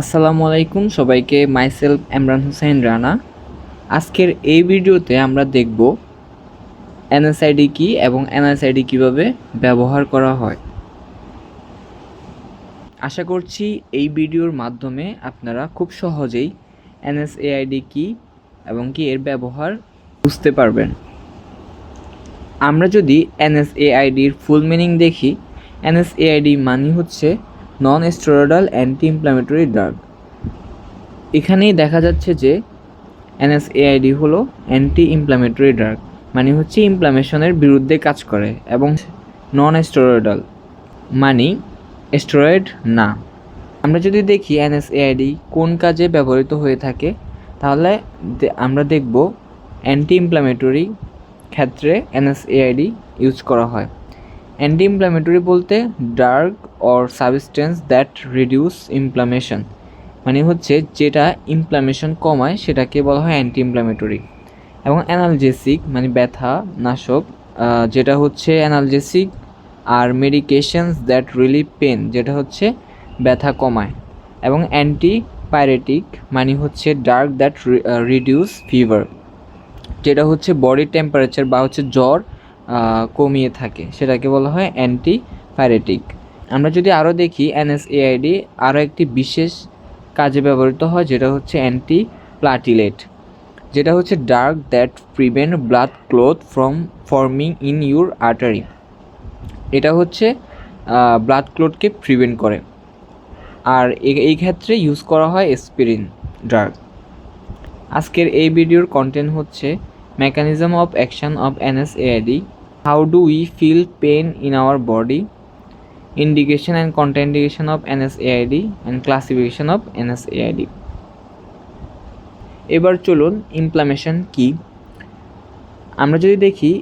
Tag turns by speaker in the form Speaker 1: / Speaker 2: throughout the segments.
Speaker 1: আসসালামু আলাইকুম, সবাইকে মাইসেলফ এমরান হোসেন রানা। আজকের এই ভিডিওতে আমরা দেখব এনএসআইডি কি এবং এনএসআইডি কীভাবে ব্যবহার করা হয়। আশা করছি এই ভিডিওর মাধ্যমে আপনারা খুব সহজেই এনএসএআইডি কি এবং কি এর ব্যবহার বুঝতে পারবেন। আমরা যদি এনএসএআইডির ফুল মিনিং দেখি এনএসএআইডি মানে হচ্ছে non steroidal anti inflammatory drug এখানেই দেখা যাচ্ছে যে এনএসএআইডি হলো অ্যান্টি ইনফ্ল্যামেটরি ড্রাগ মানে হচ্ছে ইনফ্ল্যামেশনের বিরুদ্ধে কাজ করে এবং নন স্টেরয়েডাল মানে স্টেরয়েড না। আমরা যদি দেখি এনএসএআইডি কোন কাজে ব্যবহৃত হয়ে থাকে, তাহলে আমরা দেখব অ্যান্টি ইনফ্ল্যামেটরি ক্ষেত্রে এনএসএআইডি ইউজ করা হয়। অ্যান্টি ইনফ্ল্যামেটরি বলতে drug or substance that reduce inflammation মানে হচ্ছে যেটা ইনফ্লামেশন কমায়, সেটাকে বলা হয় অ্যান্টি ইনফ্ল্যামেটরি এবং অ্যানালজেসিক মানে ব্যথা, নাশক যেটা হচ্ছে অ্যানালজেসিক আর মেডিকেশনস দ্যাট রিলিভ পেন যেটা হচ্ছে ব্যথা কমায়। এবং অ্যান্টি পাইরেটিক মানে হচ্ছে ডার্ক দ্যাট রিডিউস ফিভার যেটা হচ্ছে বডি টেম্পারেচার বা হচ্ছে জ্বর কমিয়ে থাকে। সেটাকে বলা হয় অ্যান্টি পাইরেটিক আমরা যদি আরও দেখি এনএসএআইডি আরও একটি বিশেষ কাজে ব্যবহৃত হয়, যেটা হচ্ছে অ্যান্টি প্লাটিলেট যেটা হচ্ছে drug that prevent blood clot from forming in your artery. এটা হচ্ছে ব্লাড ক্লোথকে প্রিভেন্ট করে। আর এই ক্ষেত্রে ইউজ করা হয় এসপিরিন ড্রাগ। আজকের এই ভিডিওর কন্টেন্ট হচ্ছে mechanism of action of NSAID how do we feel pain in our body indication and contraindication of NSAID and classification of NSAID এবার চলুন ইমপ্লামেশন কি? আমরা যদি দেখি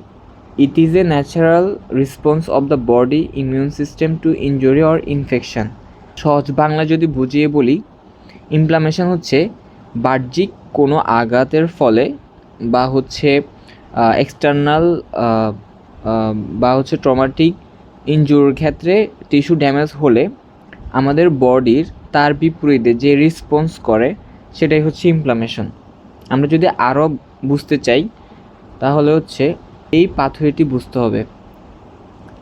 Speaker 1: it is a natural response of the body immune system to injury or infection সহজ বাংলা যদি বুঝিয়ে বলি ইমপ্লামেশন হচ্ছে বাহ্যিক কোনো আঘাতের ফলে বা হচ্ছে এক্সটার্নাল বা হচ্ছে ট্রমাটিক ইনজুর ক্ষেত্রে টিস্যু ড্যামেজ হলে আমাদের বডির তার বিপরীতে যে রেসপন্স করে সেটাই হচ্ছে ইমপ্লামেশন আমরা যদি আরও বুঝতে চাই, তাহলে হচ্ছে এই পাথওয়েটি বুঝতে হবে।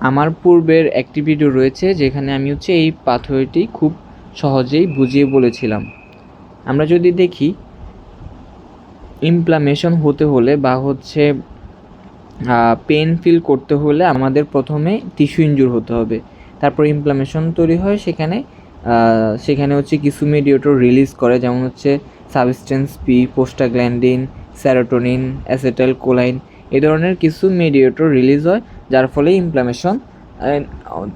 Speaker 1: আমার পূর্বের একটি ভিডিও রয়েছে যেখানে আমি হচ্ছে এই পাথওয়েটি খুব সহজেই বুঝিয়ে বলেছিলাম। আমরা যদি দেখি ইমপ্লামেশন হতে হলে বা হচ্ছে পেন ফিল করতে হলে আমাদের প্রথমে টিস্যু ইনজুর হতে হবে। তারপর ইমপ্লামেশন তৈরি হয় সেখানে সেখানে হচ্ছে কিছু মেডিয়েটর রিলিজ করে, যেমন হচ্ছে substance P prostaglandin serotonin acetyl choline এ ধরনের কিছু মেডিয়েটর রিলিজ হয়, যার ফলে ইমপ্লামেশন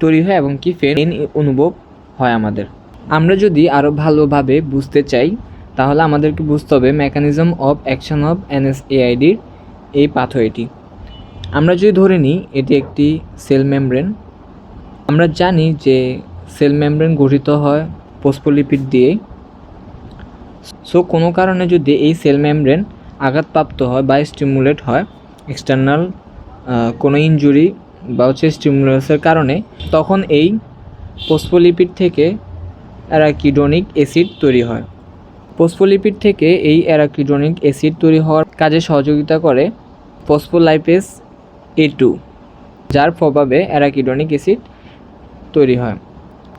Speaker 1: তৈরি হয় এবং কি পেন অনুভব হয় আমাদের। আমরা যদি আরও ভালোভাবে বুঝতে চাই তাহলে আমাদেরকে বুঝতে হবে মেকানিজম অফ অ্যাকশন অফ এনএসএআইডির এই পাথওয়েটি আমরা যদি ধরে নিই, এটি একটি সেল মেমব্রেন আমরা জানি যে সেল মেমব্রেন গঠিত হয় পোস্পোলিপিড দিয়ে। সো কোনো কারণে যদি এই সেল মেমব্রেন আঘাতপ্রাপ্ত হয় বা স্টিমুলেট হয় এক্সটার্নাল কোনো ইনজুরি বা হচ্ছে স্টিমুলাসের কারণে, তখন এই পোস্পোলিপিড থেকে অ্যারাকিডোনিক অ্যাসিড তৈরি হয়। পোস্পোলিপিড থেকে এই অ্যারাকিডোনিক অ্যাসিড তৈরি হওয়ার কাজে সহযোগিতা করে ফসফোলাইপেস এ টু, যার প্রভাবে অ্যারাকিডোনিক অ্যাসিড তৈরি হয়।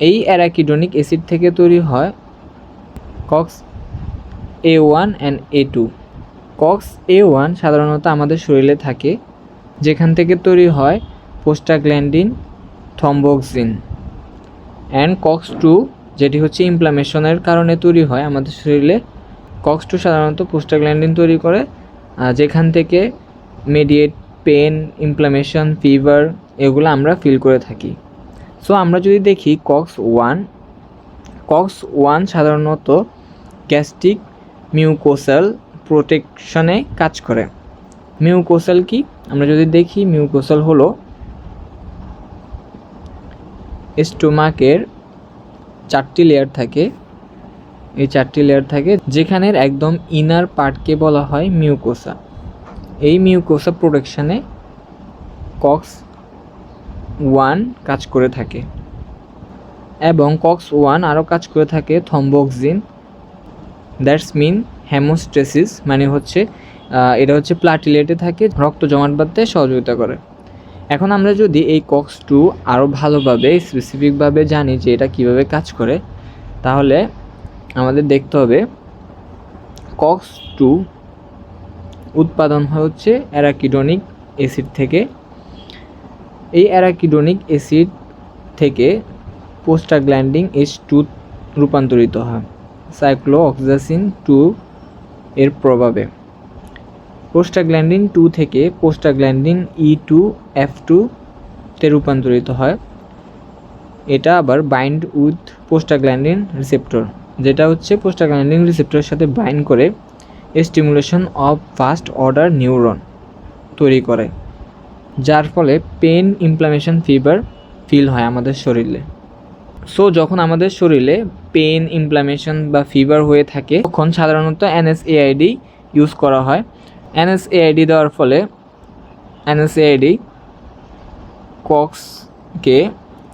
Speaker 1: এই অ্যারাকিডোনিক অ্যাসিড থেকে তৈরি হয় COX A one and A two. COX A one সাধারণত আমাদের শরীরে থাকে, যেখান থেকে তৈরি হয় prostaglandin thromboxane and COX two যেটি হচ্ছে ইমপ্লামেশনের কারণে তৈরি হয় আমাদের শরীরে। কক্স টু সাধারণত পোস্টাগ্ল্যান্ডিন তৈরি করে যেখান থেকে মেডিয়েট পেন ইমপ্লামেশন ফিভার এগুলো আমরা ফিল করে থাকি। সো আমরা যদি দেখি কক্স ওয়ান কক্স ওয়ান সাধারণত গ্যাস্ট্রিক মিউকোসাল প্রোটেকশনে কাজ করে। মিউকোসাল কি? আমরা যদি দেখি মিউকোসাল হলো স্টোমাকের চারটি লেয়ার থাকে। এই চারটি লেয়ার থাকে যেখানের একদম ইনার পার্টকে বলা হয় মিউকোসা এই মিউকোসা প্রোটেকশনে কক্স ওয়ান কাজ করে থাকে এবং কক্স ওয়ান আরও কাজ করে থাকে থম্বক্সিন দ্যাটস মিন হ্যামোস্টেসিস মানে হচ্ছে এটা হচ্ছে প্লাটিলেটে থাকে, রক্ত জমাট বাঁধতে সহযোগিতা করে। এখন আমরা যদি এই কক্স টু আরও ভালোভাবে স্পেসিফিকভাবে জানি যে এটা কীভাবে কাজ করে, তাহলে আমাদের দেখতে হবে কক্স টু উৎপাদন হয় হচ্ছে অ্যারাকিডোনিক অ্যাসিড থেকে। এই অ্যারাকিডোনিক অ্যাসিড থেকে পোস্টাগ্ল্যান্ডিং এইচ টু রূপান্তরিত হয় সাইক্লো অক্সাসিন টু এর প্রভাবে। পোস্টাগ্ল্যান্ডিন টু থেকে prostaglandin E two F two তে রূপান্তরিত হয়। এটা আবার বাইন্ড উইথ পোস্টাগ্ল্যান্ডিন রিসেপ্টর যেটা হচ্ছে পোস্টাগ্ল্যান্ডিন রিসেপ্টরের সাথে বাইন্ড করে stimulation of first order neuron তৈরি করে, যার ফলে পেন ইনফ্লামেশন ফিভার ফিল হয় আমাদের শরীরে। সো যখন আমাদের শরীরে পেন ইনফ্লামেশন বা ফিভার হয়ে থাকে, তখন সাধারণত এনএসএআইডি ইউজ করা হয়। এনএসএআইডি দেওয়ার ফলে এনএসএআইডি কক্সকে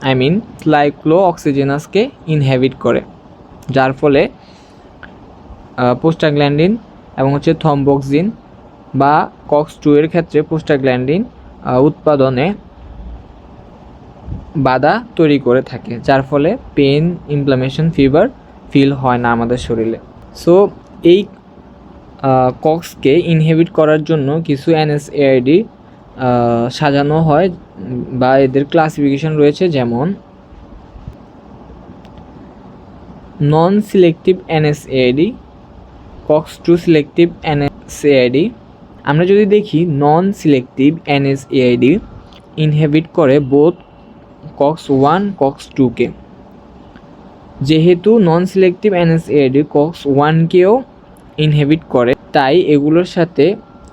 Speaker 1: আই মিন স্লাইক্লো অক্সিজেনাসকে ইনহ্যাবিট করে, যার ফলে পোস্টাগ্ল্যান্ডিন এবং হচ্ছে থম্বক্সিন বা কক্স টু এর ক্ষেত্রে পোস্টাগ্ল্যান্ডিন উৎপাদনে বাধা তৈরি করে থাকে, যার ফলে পেন ইনফ্লামেশন ফিভার ফিল হয় না আমাদের শরীরে। সো এই কক্সকে ইনহেবিট করার জন্য কিছু এনএসএআইডি সাজানো হয় বা এদের ক্লাসিফিকেশন রয়েছে যেমন non selective NSAID cox two selective NSAID আমরা যদি দেখি নন সিলেক্টিভ এনএসএআইডি ইনহেবিট করে বোথ কক্স ওয়ান, কক্স টুকে। যেহেতু নন সিলেক্টিভ এনএসএআইডি কক্স ওয়ানকেও ইনহেবিট করে, তাই এগুলোর সাথে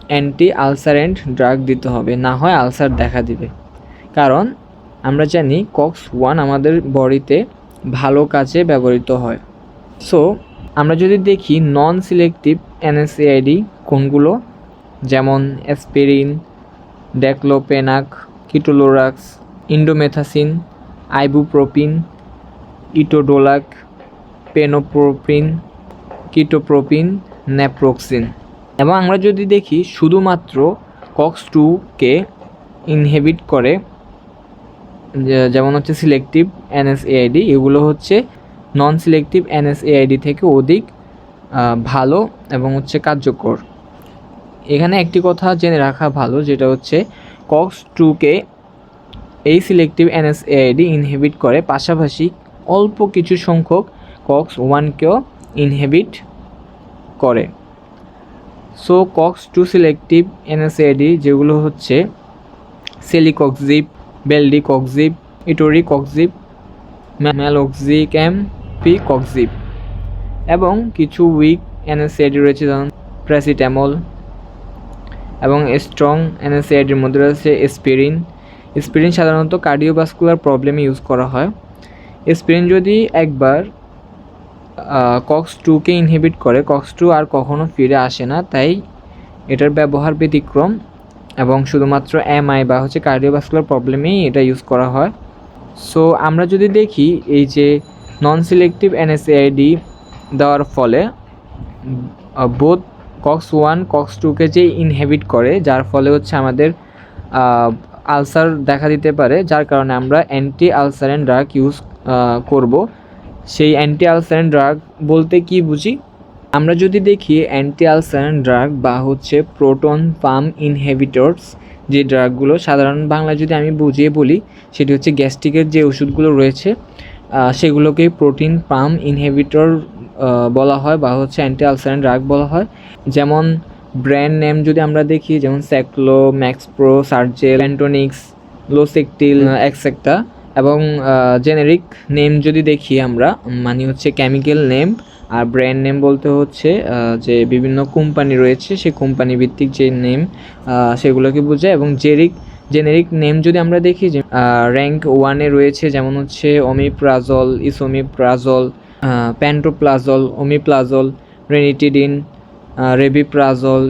Speaker 1: অ্যান্টি আলসারেন্ট ড্রাগ দিতে হবে, না হয় আলসার দেখা দিবে। কারণ আমরা জানি কক্স ওয়ান আমাদের বডিতে ভালো কাজে ব্যবহৃত হয়। সো আমরা যদি দেখি নন সিলেক্টিভ এনএসএআইডি কোনগুলো? যেমন aspirin diclofenac ketorolacs indomethacin ibuprofen etodolac fenoprofen ketoprofen naproxen এবং আমরা যদি দেখি শুধুমাত্র কক্স টুকে ইনহেবিট করে যেমন হচ্ছে সিলেক্টিভ এনএসএআইডি, এগুলো হচ্ছে নন সিলেক্টিভ এনএসএআইডি থেকে অধিক ভালো এবং হচ্ছে কার্যকর। এখানে একটি কথা জেনে রাখা ভালো, যেটা হচ্ছে কক্স টুকে এই সিলেক্টিভ এনএসএআইডি ইনহেবিট করে পাশাপাশি অল্প কিছু সংখ্যক কক্স ওয়ানকেও ইনহেবিট করে। So COX two selective NSAID যেগুলো হচ্ছে সেলিকক্সিপ বেলডিকক্সিপ ইটোরিকক্সিপ ম্যালোক্সিক্যাম পিকক্সিপ এবং কিছু উইক এনএসএআইডি রয়েছে যেমন প্যারাসিটামল এবং স্ট্রং এনএসএআইডির মধ্যে রয়েছে স্পিরিন স্পিরিন সাধারণত কার্ডিওভাস্কুলার প্রবলেমে ইউজ করা হয়। স্পিরিন যদি একবার কক্স টুকে ইনহিবিট করে, কক্স টু আর কখনো ফিরে আসে না, তাই এটার ব্যবহার ব্যতিক্রম এবং শুধুমাত্র এমআই বা হচ্ছে কার্ডিওভাস্কুলার প্রবলেমেই এটা ইউজ করা হয়। সো আমরা যদি দেখি এই যে নন সিলেক্টিভ এনএসএআইডি দেওয়ার ফলে বোধ কক্স ওয়ান, কক্স টুকে যে ইনহেবিট করে, যার ফলে হচ্ছে আমাদের আলসার দেখা দিতে পারে, যার কারণে আমরা অ্যান্টি আলসারেন ড্রাগ ইউজ করব। সেই অ্যান্টি আলসারেন ড্রাগ বলতে কি বুঝি? আমরা যদি দেখি অ্যান্টি আলসারেন ড্রাগ বা হচ্ছে প্রোটন পাম ইনহেবিটরস যে ড্রাগগুলো সাধারণ বাংলা যদি আমি বুঝিয়ে বলি সেটি হচ্ছে গ্যাস্ট্রিকের যে ওষুধগুলো রয়েছে সেগুলোকে প্রোটিন পাম ইনহেবিটর বলা হয় বা হচ্ছে অ্যান্টি আলসারেন ড্রাগ বলা হয়। যেমন ব্র্যান্ড নেম যদি আমরা দেখি যেমন Seclo Maxpro Sergel Antonix Losectil Exacta এবং জেনেরিক নেম যদি দেখি আমরা মানে হচ্ছে কেমিক্যাল নেম আর ব্র্যান্ড নেম বলতে হচ্ছে যে বিভিন্ন কোম্পানি রয়েছে, সেই কোম্পানি ভিত্তিক যে নেম সেগুলোকে বোঝায় এবং জেরিক জেনেরিক নেম যদি আমরা দেখি যে র্যাঙ্ক ওয়ানে রয়েছে যেমন হচ্ছে omeprazole esomeprazole pantoprazole omeprazole ranitidine rabeprazole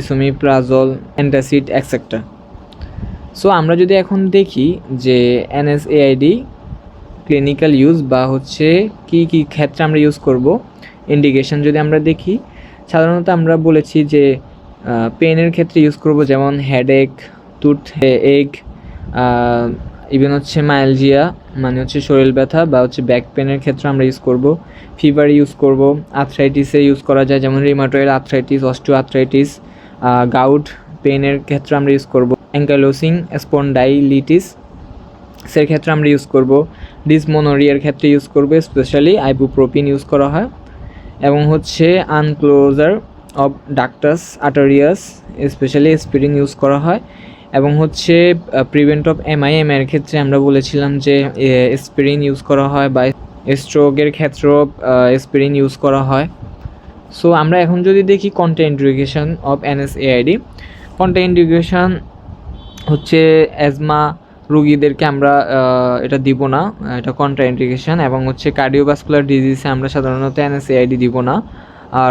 Speaker 1: esomeprazole antacid etcetera so আমরা যদি এখন দেখি যে এনএসএআইডি ক্লিনিক্যাল ইউজ বা হচ্ছে কি কি ক্ষেত্রে আমরা ইউজ করব ইন্ডিকেশন যদি আমরা দেখি, সাধারণত আমরা বলেছি যে পেনের ক্ষেত্রে ইউজ করব যেমন হেডেক টুথ এগ ইভেন হচ্ছে মাইলজিয়া মানে হচ্ছে শরীর ব্যথা বা হচ্ছে ব্যাক পেনের ক্ষেত্রে আমরা ইউজ করব। ফিভার ইউজ করব আর্থ্রাইটিসে ইউজ করা যায়, যেমন rheumatoid arthritis osteo arthritis gout পেনের ক্ষেত্রে আমরা ইউজ করব। অ্যাঙ্কালোসিং স্পন্ডাইলিটিস সের ক্ষেত্রে আমরা ইউজ করব। ডিসমোনোরিয়ার ক্ষেত্রে ইউজ করব স্পেশালি আইবুপ্রোপিন ইউজ করা হয়। এবং হচ্ছে unclosure of ductus arteriosus specially স্পিরিং use করা হয়। এবং হচ্ছে প্রিভেন্ট অফ এমআইএম এর ক্ষেত্রে আমরা বলেছিলাম যে স্পিরিন ইউজ করা হয় বা স্ট্রোকের ক্ষেত্রেও স্পিরিন ইউজ করা হয়। সো আমরা এখন যদি দেখি কন্টেন্ট্রিগেশন অফ এনএসএআইডি কন্টেন্ট্রিগেশন হচ্ছে অ্যাজমা রুগীদেরকে আমরা এটা দিব না, এটা কন্ট্রাইন্ডিকেশন এবং হচ্ছে কার্ডিওভাস্কুলার ডিজিজে আমরা সাধারণত এনএসএআইডি দিব না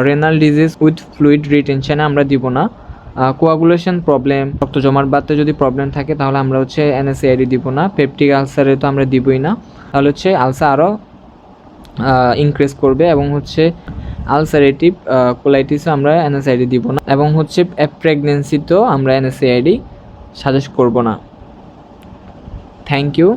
Speaker 1: রেনাল ডিজিজ উইথ ফ্লুইড রিটেনশানে আমরা দিব না কোয়াগুলেশন প্রবলেম রক্ত জমাট বাড়তে যদি প্রবলেম থাকে তাহলে আমরা হচ্ছে এনএসএআইডি দিব না পেপটিক আলসারে তো আমরা দিবই না, তাহলে হচ্ছে আলসার আরও ইনক্রিজ করবে এবং হচ্ছে আলসারেটিভ কোলাইটিসও আমরা এনএসআইডি দিব না, এবং হচ্ছে প্রেগনেন্সিতেও আমরা এনএসএআইডি সাজেস্ট করব না। Thank you